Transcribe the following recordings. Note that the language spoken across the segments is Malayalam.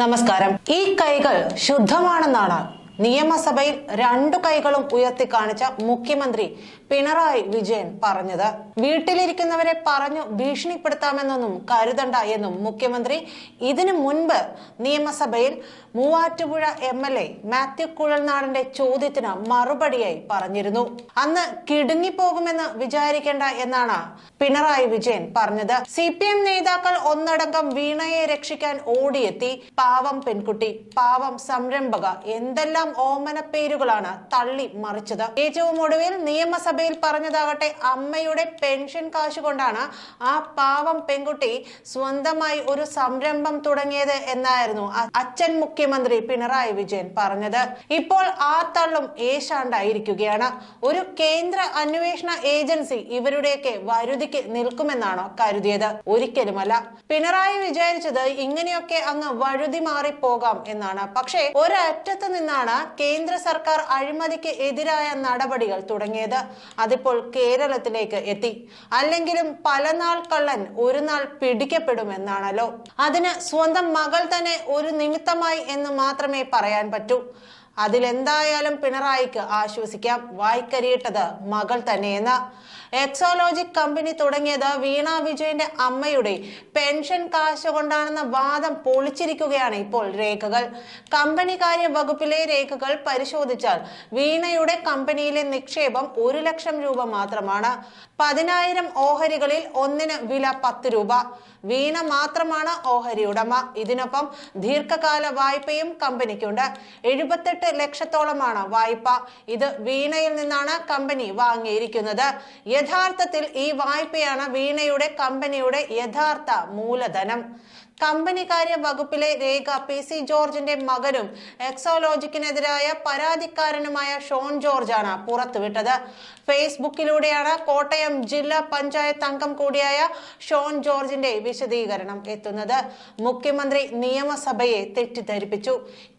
നമസ്കാരം. ഈ കൈകൾ ശുദ്ധമാണെന്നാണ് നിയമസഭയിൽ രണ്ടു കൈകളും ഉയർത്തി കാണിച്ച മുഖ്യമന്ത്രി പിണറായി വിജയൻ പറഞ്ഞത്. വീട്ടിലിരിക്കുന്നവരെ പറഞ്ഞു ഭീഷണിപ്പെടുത്താമെന്നൊന്നും കരുതണ്ട എന്നും മുഖ്യമന്ത്രി. ഇതിനു മുൻപ് നിയമസഭയിൽ Muvattupuzha M L A Mathew കുഴൽനാടിന്റെ ചോദ്യത്തിന് മറുപടിയായി പറഞ്ഞിരുന്നു. അന്ന് കിടുങ്ങിപ്പോകുമെന്ന് വിചാരിക്കേണ്ട എന്നാണ് പിണറായി വിജയൻ പറഞ്ഞത്. സി പി എം നേതാക്കൾ ഒന്നടങ്കം വീണയെ രക്ഷിക്കാൻ ഓടിയെത്തി. പാവം പെൺകുട്ടി പാവം സംരംഭക എന്തെല്ലാം ഓമന പേരുകളാണ് തള്ളി മറിച്ചത് ഏറ്റവും ഒടുവിൽ നിയമസഭയിൽ പറഞ്ഞതാകട്ടെ അമ്മയുടെ പെൻഷൻ കാശ് കൊണ്ടാണ് ആ പാവം പെൺകുട്ടി സ്വന്തമായി ഒരു സംരംഭം തുടങ്ങിയത് എന്നായിരുന്നു അച്ഛൻ മുഖ്യമന്ത്രി പിണറായി വിജയൻ പറഞ്ഞത്. ഇപ്പോൾ ആ തള്ളും ഏശാണ്ടായിരിക്കുകയാണ്. ഒരു കേന്ദ്ര അന്വേഷണ ഏജൻസി ഇവരുടെയൊക്കെ വരുതിക്ക് നിൽക്കുമെന്നാണോ കരുതിയത്? ഒരിക്കലുമല്ല. പിണറായി വിചാരിച്ചത് ഇങ്ങനെയൊക്കെ അങ്ങ് വഴുതി മാറി പോകാം എന്നാണ്. പക്ഷേ ഒരറ്റത്ത് നിന്നാണ് കേന്ദ്ര സർക്കാർ അഴിമതിക്ക് എതിരായ നടപടികൾ തുടങ്ങിയത്. അതിപ്പോൾ കേരളത്തിലേക്ക് എത്തി. അല്ലെങ്കിലും പല നാൾ കള്ളൻ ഒരു നാൾ പിടിക്കപ്പെടുമെന്നാണല്ലോ. അതിന് സ്വന്തം മകൾ തന്നെ ഒരു നിമിത്തമായി എന്ന് മാത്രമേ പറയാൻ പറ്റൂ. അതിലെന്തായാലും പിണറായിക്ക് ആശ്വസിക്കാം. വായ്ക്കരിയിട്ടത് മകൾ തന്നെയെന്ന്. എക്സോലോജിക് കമ്പനി തുടങ്ങിയത് വീണ വിജയന്റെ അമ്മയുടെ പെൻഷൻ കാശ് കൊണ്ടാണെന്ന വാദം പൊളിച്ചിരിക്കുകയാണ് ഇപ്പോൾ രേഖകൾ. കമ്പനി കാര്യ വകുപ്പിലെ രേഖകൾ പരിശോധിച്ചാൽ വീണയുടെ കമ്പനിയിലെ നിക്ഷേപം ഒരു ലക്ഷം രൂപ മാത്രമാണ്. പതിനായിരം ഓഹരികളിൽ ഒന്നിന് വില പത്ത് രൂപ. വീണ മാത്രമാണ് ഓഹരി ഉടമ. ഇതിനൊപ്പം ദീർഘകാല വായ്പയും കമ്പനിക്കുണ്ട്. എഴുപത്തെട്ട് ലക്ഷത്തോളമാണ് വായ്പ. ഇത് വീണയിൽ നിന്നാണ് കമ്പനി വാങ്ങിയിരിക്കുന്നത്. യഥാർത്ഥത്തിൽ ഈ വായ്പയാണ് വീണയുടെ കമ്പനിയുടെ യഥാർത്ഥ മൂലധനം. കമ്പനി കാര്യ വകുപ്പിലെ രേഖ പി സി ജോർജിന്റെ മകനും എക്സോലോജിക്കിനെതിരായ പരാതിക്കാരനുമായ ഷോൺ ജോർജാണ് പുറത്തുവിട്ടത്. ഫേസ്ബുക്കിലൂടെയാണ് കോട്ടയം ജില്ലാ പഞ്ചായത്ത് അംഗം കൂടിയായ ഷോൺ ജോർജിന്റെ വിശദീകരണം എത്തുന്നത്. മുഖ്യമന്ത്രി നിയമസഭയെ തെറ്റിദ്ധരിപ്പിച്ചു.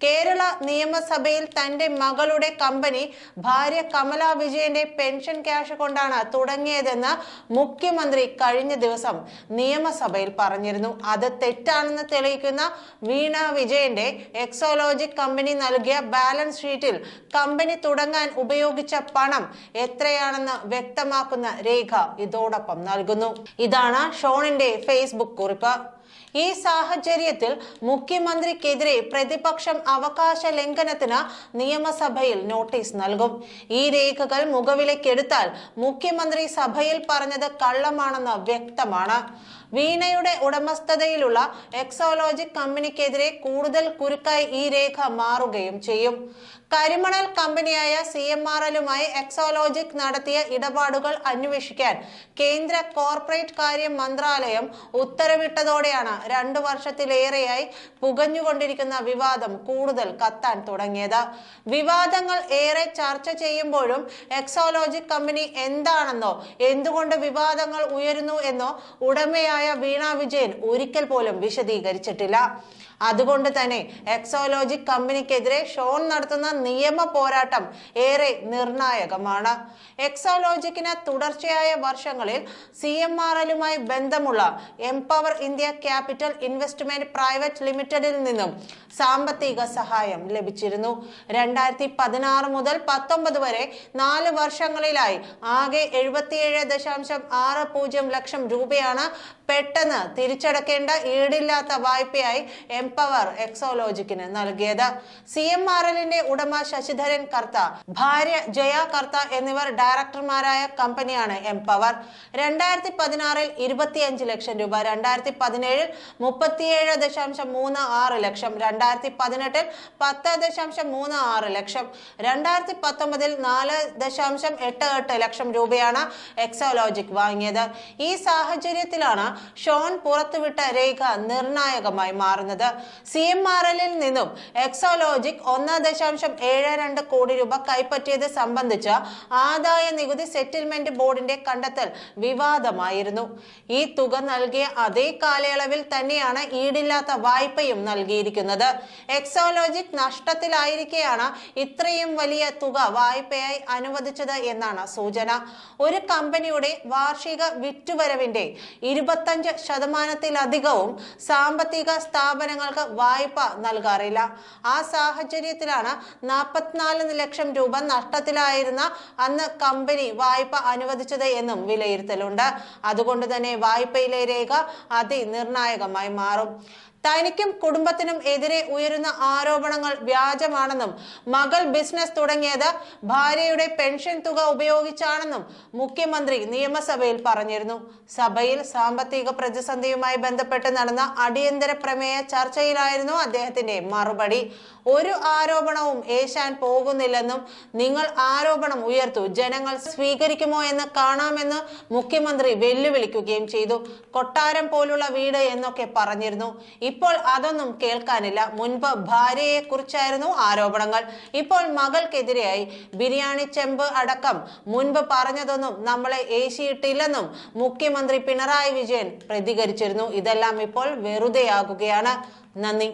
കേരള നിയമസഭയിൽ തന്റെ മകളുടെ കമ്പനി ഭാര്യ കമല വിജയന്റെ പെൻഷൻ ക്യാഷ് കൊണ്ടാണ് തുടങ്ങിയതെന്ന് മുഖ്യമന്ത്രി കഴിഞ്ഞ ദിവസം നിയമസഭയിൽ പറഞ്ഞിരുന്നു. അത് തെറ്റാണെന്ന് തെളിയിക്കുന്ന വീണ വിജയന്റെ എക്സോലോജിക് കമ്പനി നൽകിയ ബാലൻസ് ഷീറ്റിൽ കമ്പനി തുടങ്ങാൻ ഉപയോഗിച്ച പണം എത്രയാണെന്ന് വ്യക്തമാക്കുന്ന രേഖ ഇതോടൊപ്പം നൽകുന്നു. ഇതാണ് ഷോണിന്റെ ഫേസ്ബുക്ക് കുറിപ്പ്. ഈ സാഹചര്യത്തിൽ മുഖ്യമന്ത്രിക്കെതിരെ പ്രതിപക്ഷം അവകാശ ലംഘനത്തിന് നിയമസഭയിൽ നോട്ടീസ് നൽകും. ഈ രേഖകൾ മുഖവിലക്കെടുത്താൽ മുഖ്യമന്ത്രി സഭയിൽ പറഞ്ഞത് കള്ളമാണെന്ന് വ്യക്തമാണ്. വീണയുടെ ഉടമസ്ഥതയിലുള്ള എക്സോളോജിക് കമ്പനിക്കെതിരെ കൂടുതൽ കുരുക്കായി ഈ രേഖ മാറുകയും ചെയ്യും. കരിമണൽ കമ്പനിയായ സി എം ആർ എല്ലുമായി എക്സോലോജിക് നടത്തിയ ഇടപാടുകൾ അന്വേഷിക്കാൻ കേന്ദ്ര കോർപ്പറേറ്റ് കാര്യ മന്ത്രാലയം ഉത്തരവിട്ടതോടെയാണ് രണ്ടു വർഷത്തിലേറെയായി പുകഞ്ഞുകൊണ്ടിരിക്കുന്ന വിവാദം കൂടുതൽ കത്താൻ തുടങ്ങിയത്. വിവാദങ്ങൾ ഏറെ ചർച്ച ചെയ്യുമ്പോഴും എക്സോലോജിക് കമ്പനി എന്താണെന്നോ എന്തുകൊണ്ട് വിവാദങ്ങൾ ഉയരുന്നു എന്നോ ഉടമയായ വീണ വിജയൻ ഒരിക്കൽ പോലും വിശദീകരിച്ചിട്ടില്ല. അതുകൊണ്ട് തന്നെ എക്സോലോജിക് കമ്പനിക്കെതിരെ ഷോൺ നടത്തുന്ന നിയമ പോരാട്ടം ഏറെ നിർണായകമാണ്. എക്സോലോജിക്കിന് തുടർച്ചയായ വർഷങ്ങളിൽ സി എം ആർ എല്ലുമായി ബന്ധമുള്ള Empower India capital investment private ലിമിറ്റഡിൽ നിന്നും സാമ്പത്തിക സഹായം ലഭിച്ചിരുന്നു. രണ്ടായിരത്തി പതിനാറ് മുതൽ പത്തൊമ്പത് വരെ നാല് വർഷങ്ങളിലായി ആകെ എഴുപത്തിയേഴ് ദശാംശം ആറ് പൂജ്യം ലക്ഷം രൂപയാണ് പെട്ടെന്ന് തിരിച്ചടക്കേണ്ട ഈടില്ലാത്ത വായ്പയായി എംപവർ എക്സോലോജിക്കിന് നൽകിയത്. സി എം ആർ എല്ലിന്റെ ഉടമ ശശിധരൻ കർത്ത ഭാര്യ ജയ കർത്ത എന്നിവർ ഡയറക്ടർമാരായ കമ്പനിയാണ് എംപവർ രണ്ടായിരത്തി പതിനാറിൽ ഇരുപത്തിയഞ്ച് ലക്ഷം രൂപ രണ്ടായിരത്തി പതിനേഴിൽ മുപ്പത്തിയേഴ് ദശാംശം മൂന്ന് ആറ് ലക്ഷം രണ്ടായിരത്തി പതിനെട്ടിൽ പത്ത് ദശാംശം മൂന്ന് ആറ് ലക്ഷം രണ്ടായിരത്തി പത്തൊമ്പതിൽ നാല് ദശാംശം എട്ട് എട്ട് ലക്ഷം രൂപയാണ് എക്സോലോജിക് വാങ്ങിയത്. ഈ സാഹചര്യത്തിലാണ് ഷോൺ പുറത്തുവിട്ട രേഖ നിർണായകമായി മാറുന്നത്. സി എം ആർ എല്ലിൽ നിന്നും എക്സോലോജിക് ഒന്ന് ദശാംശം ഏഴ് രണ്ട് കോടി രൂപ കൈപ്പറ്റിയത് സംബന്ധിച്ച ആദായ നികുതി സെറ്റിൽമെന്റ് ബോർഡിന്റെ കണ്ടെത്തൽ വിവാദമായിരുന്നു. ഈ തുക നൽകിയ അതേ കാലയളവിൽ തന്നെയാണ് ഈടില്ലാത്ത വായ്പയും നൽകിയിരിക്കുന്നത്. എക്സോലോജിക് നഷ്ടത്തിലായിരിക്കെയാണ് ഇത്രയും വലിയ തുക വായ്പയായി അനുവദിച്ചത് എന്നാണ് സൂചന. ഒരു കമ്പനിയുടെ വാർഷിക വിറ്റുവരവിന്റെ ഇരുപത്തഞ്ച് ശതമാനത്തിലധികവും സാമ്പത്തിക സ്ഥാപനങ്ങൾക്ക് വായ്പ നൽകാറില്ല. ആ സാഹചര്യത്തിലാണ് നാൽപ്പത്തിനാല് ലക്ഷം രൂപ നഷ്ടത്തിലായിരുന്ന അന്ന് കമ്പനി വായ്പ അനുവദിച്ചത് എന്നും വിലയിരുത്തലുണ്ട്. അതുകൊണ്ട് തന്നെ വായ്പയിലെ രേഖ അതിനിർണായകമായി മാറും. തനിക്കും കുടുംബത്തിനും എതിരെ ഉയരുന്ന ആരോപണങ്ങൾ വ്യാജമാണെന്നും മകൾ ബിസിനസ് തുടങ്ങിയത് ഭാര്യയുടെ പെൻഷൻ തുക ഉപയോഗിച്ചാണെന്നും മുഖ്യമന്ത്രി നിയമസഭയിൽ പറഞ്ഞിരുന്നു. സഭയിൽ സാമ്പത്തിക പ്രതിസന്ധിയുമായി ബന്ധപ്പെട്ട് നടന്ന അടിയന്തര പ്രമേയ ചർച്ചയിലായിരുന്നു അദ്ദേഹത്തിന്റെ മറുപടി. ഒരു ആരോപണവും ഏശാൻ പോകുന്നില്ലെന്നും നിങ്ങൾ ആരോപണം ഉയർത്തു ജനങ്ങൾ സ്വീകരിക്കുമോ എന്ന് കാണാമെന്ന് മുഖ്യമന്ത്രി വെല്ലുവിളിക്കുകയും ചെയ്തു. കൊട്ടാരം പോലുള്ള വീട് എന്നൊക്കെ പറഞ്ഞിരുന്നു. ഇപ്പോൾ അതൊന്നും കേൾക്കാനില്ല. മുൻപ് ഭാര്യയെ കുറിച്ചായിരുന്നു ആരോപണങ്ങൾ. ഇപ്പോൾ മകൾക്കെതിരെയായി ബിരിയാണി ചെമ്പ് അടക്കം. മുൻപ് പറഞ്ഞതൊന്നും നമ്മളെ ഏശിയിട്ടില്ലെന്നും മുഖ്യമന്ത്രി പിണറായി വിജയൻ പ്രതികരിച്ചിരുന്നു. ഇതെല്ലാം ഇപ്പോൾ വെറുതെയാകുകയാണ്. നന്ദി.